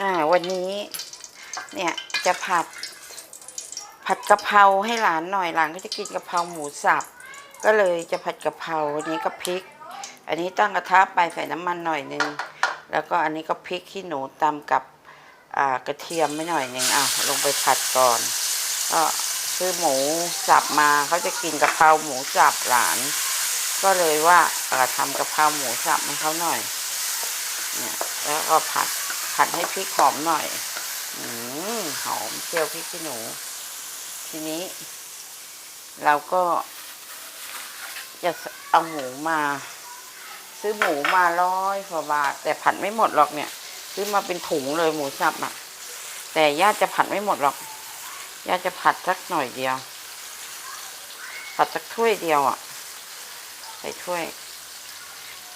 อ่าวันนี้ เนี่ยจะผัด ผัดกะเพราให้หลานหน่อยหลานก็จะกินกะเพราหมูสับก็เลยจะผัดกะเพราอันนี้ก็พริก อันนี้ตั้งกระทะไปใส่น้ำมันหน่อยนึงแล้วก็อันนี้ก็พริกขี้หนูตำกับกระเทียมไม่หน่อยนึงอะลงไปผัดก่อน ก็ซื้อหมูสับมาเขาจะกินกะเพราหมูสับหลาน ก็เลยว่าทำกะเพราหมูสับให้เขาหน่อยเนี่ยแล้วก็ผัด ผัดให้พริกหอมหน่อยอืมหอมเจียวพริกขี้หนู ทีนี้ เราก็จะเอาหมูมา ซื้อหมูมาร้อยกว่าบาท แต่ผัดไม่หมดหรอกเนี่ย ซื้อมาเป็นถุงเลยหมูสับอะแต่ย่าจะผัดไม่หมดหรอกย่าจะผัดสักหน่อยเดียว ผัดสักถ้วยเดียวอะใส่ถ้วย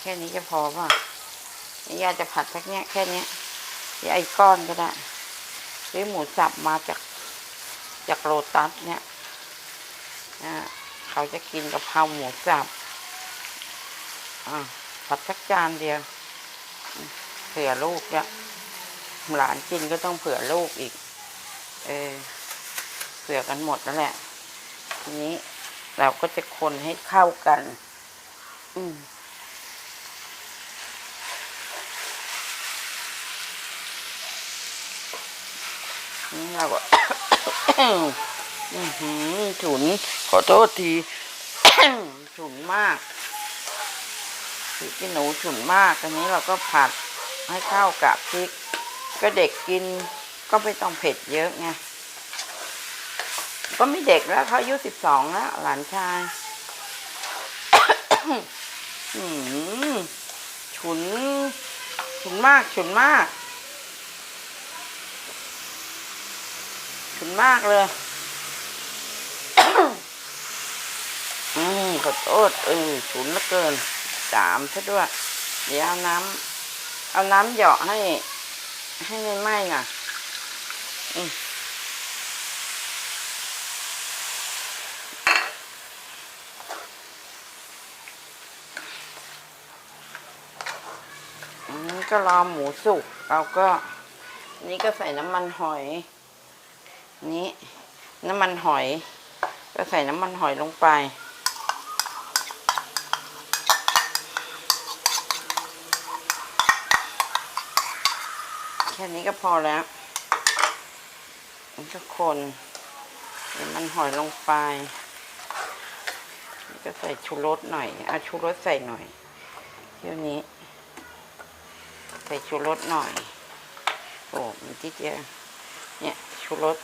แค่นี้จะพอป่ะย่าจะผัดสักเนี้ยแค่เนี้ย ไอ้ก้อนก็ได้ซื้อหมูสับมาจากจากโลตัสเนี่ยนะเขาจะกินกะเพราหมูสับอะผัดสักจานเดียว เผื่อลูกเนี่ยหลานกินก็ต้องเผื่อลูกอีก เออเผื่อกันหมดนั่นแหละ ทีนี้เราก็จะคนให้เข้ากัน อืม เราก็ฉุนขอโทษทีฉุนมากพริกขี้หนูฉุนมากอันนี้เราก็ผัดให้เข้ากับพริก ก็เด็กกินก็ไม่ต้องเผ็ดเยอะไงก็ไม่เด็กแล้วเขาอายุสิบสองแล้วหลานชายฉุนฉุนมากฉุนมาก ฉุนมากเลย อืมขอโทษเออฉุนเหลือเกินสามซะด้วย เดี๋ยวเอาน้ำเอาน้ำเหยาะให้ ให้ไม่ไหม้น่ะ อืมอันนี้ก็รอหมูสุกเราก็นนี้ก็ใส่น้ำมันหอย นี้น้ำมันหอย ก็ใส่น้ำมันหอยลงไป แค่นี้ก็พอแล้วก็คนน้ำมันหอยลงไปก็ใส่ชูรสหน่อยเอาชูรสใส่หน่อยเดี๋ยวนี้ ใส่ชูรสหน่อยโอ้มีทีเดียวเนี่ยชูรส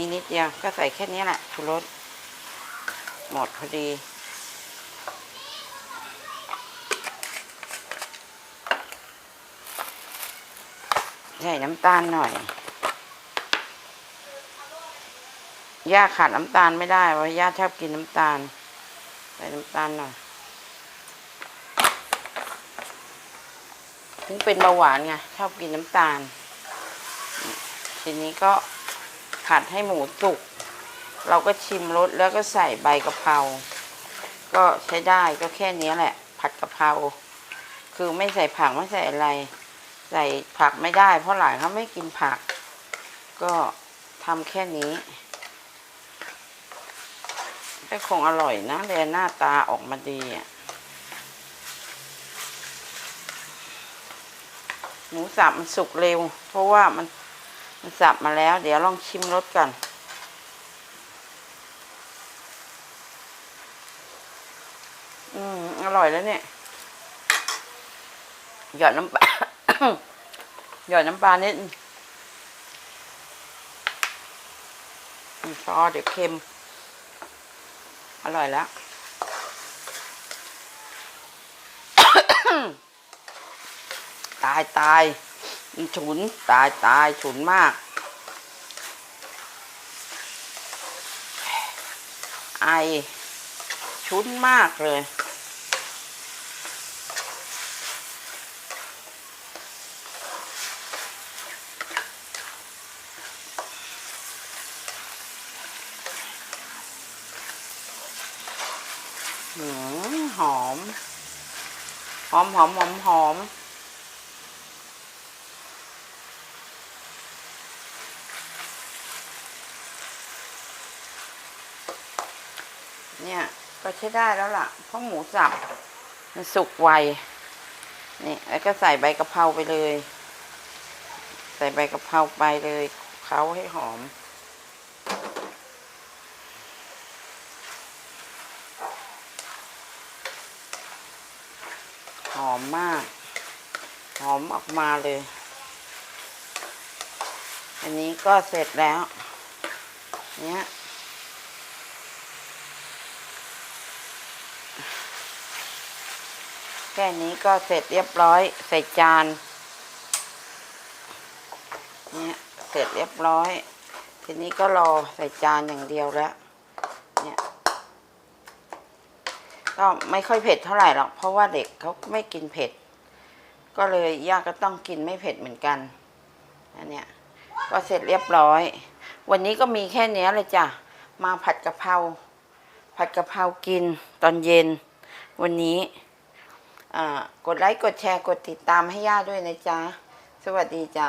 มีนิดเดียว ก็ใส่แค่นี้แหละชูรสหมดพอดี ใส่น้ำตาลหน่อย ย่าขาดน้ำตาลไม่ได้เพราะย่าชอบกินน้ำตาล ใส่น้ำตาลหน่อย ถึงเป็นเบาหวานไงชอบกินน้ำตาล ทีนี้ก็ ผัดให้หมูสุก เราก็ชิมรสแล้วก็ใส่ใบกะเพรา ก็ใช้ได้ก็แค่นี้แหละ ผัดกะเพรา คือไม่ใส่ผักไม่ใส่อะไร ใส่ผักไม่ได้ เพราะหลานเขาไม่กินผัก ก็ทำแค่นี้ก็คงอร่อยนะแต่หน้าตาออกมาดีอะหมูสับมันสุกเร็ว เพราะว่ามัน มันสับมาแล้ว เดี๋ยวลองชิมรสก่อน อืม อร่อยแล้วเนี่ย หยอดน้ำปลา หยอดน้ำปลานิดนึงอืมซอสเดี๋ยวเค็ม อร่อยแล้วตายตาย ฉุนตายตายฉุนมาก ไอชุนมากเลยหืมหอม หอมหอมหอมหอม เนี่ยก็ใช้ได้แล้วล่ะเพราะหมูสับมันสุกไวนี่แล้วก็ใส่ใบกะเพราไปเลย ใส่ใบกะเพราไปเลยเค้าให้หอม หอมมาก หอมออกมาเลย อันนี้ก็เสร็จแล้ว เนี้ย ค่นี้ก็เสร็จเรียบร้อยใส่จานเนี่ยเสร็จเรียบร้อย ทีนี้ก็รอใส่จานอย่างเดียวแล้วเนี่ยก็ไม่ค่อยเผ็ดเท่าไหร่หรอกเพราะว่าเด็กเขาไม่กินเผ็ด ก็เลยย่าก็ต้องกินไม่เผ็ดเหมือนกันอันเนี้ยก็เสร็จเรียบร้อย วันนี้ก็มีแค่เนี้ยเลยจ้ะมาผัดกะเพราผัดกะเพรากินตอนเย็น วันนี้ กดไลค์กดแชร์กดติดตามให้ย่าด้วยนะจ๊ะ สวัสดีจ้ะ